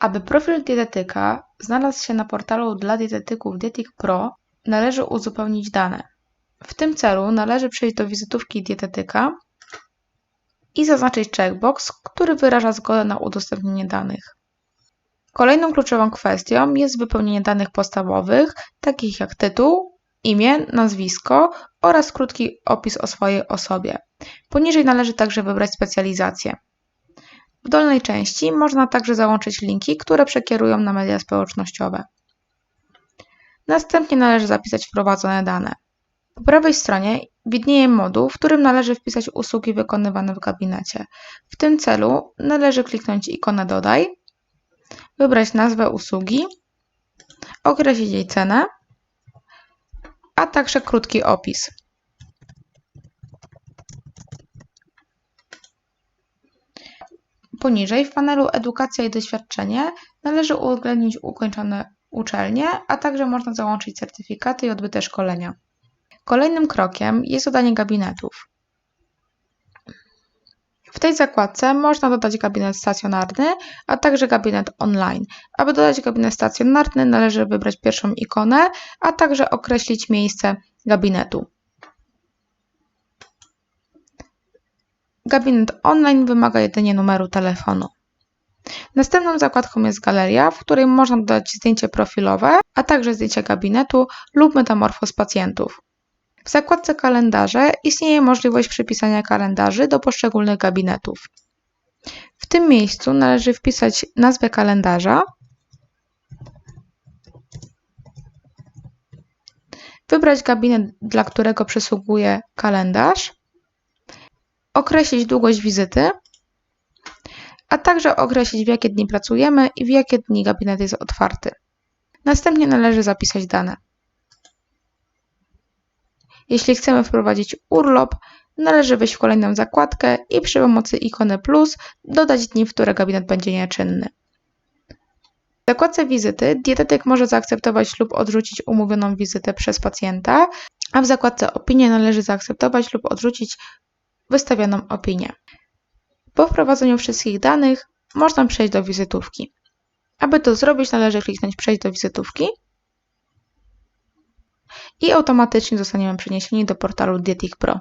Aby profil dietetyka znalazł się na portalu dla dietetyków Dietik Pro, należy uzupełnić dane. W tym celu należy przejść do wizytówki dietetyka i zaznaczyć checkbox, który wyraża zgodę na udostępnienie danych. Kolejną kluczową kwestią jest wypełnienie danych podstawowych, takich jak tytuł, imię, nazwisko oraz krótki opis o swojej osobie. Poniżej należy także wybrać specjalizację. W dolnej części można także załączyć linki, które przekierują na media społecznościowe. Następnie należy zapisać wprowadzone dane. Po prawej stronie widnieje moduł, w którym należy wpisać usługi wykonywane w gabinecie. W tym celu należy kliknąć ikonę Dodaj, wybrać nazwę usługi, określić jej cenę, a także krótki opis. Poniżej w panelu Edukacja i doświadczenie należy uwzględnić ukończone uczelnie, a także można załączyć certyfikaty i odbyte szkolenia. Kolejnym krokiem jest dodanie gabinetów. W tej zakładce można dodać gabinet stacjonarny, a także gabinet online. Aby dodać gabinet stacjonarny należy wybrać pierwszą ikonę, a także określić miejsce gabinetu. Gabinet online wymaga jedynie numeru telefonu. Następną zakładką jest galeria, w której można dodać zdjęcie profilowe, a także zdjęcie gabinetu lub metamorfoz pacjentów. W zakładce kalendarze istnieje możliwość przypisania kalendarzy do poszczególnych gabinetów. W tym miejscu należy wpisać nazwę kalendarza, wybrać gabinet, dla którego przysługuje kalendarz, określić długość wizyty, a także określić w jakie dni pracujemy i w jakie dni gabinet jest otwarty. Następnie należy zapisać dane. Jeśli chcemy wprowadzić urlop, należy wejść w kolejną zakładkę i przy pomocy ikony plus dodać dni, w które gabinet będzie nieczynny. W zakładce wizyty dietetyk może zaakceptować lub odrzucić umówioną wizytę przez pacjenta, a w zakładce opinie należy zaakceptować lub odrzucić wystawioną opinię. Po wprowadzeniu wszystkich danych można przejść do wizytówki. Aby to zrobić, należy kliknąć Przejść do wizytówki i automatycznie zostaniemy przeniesieni do portalu Dietik Pro.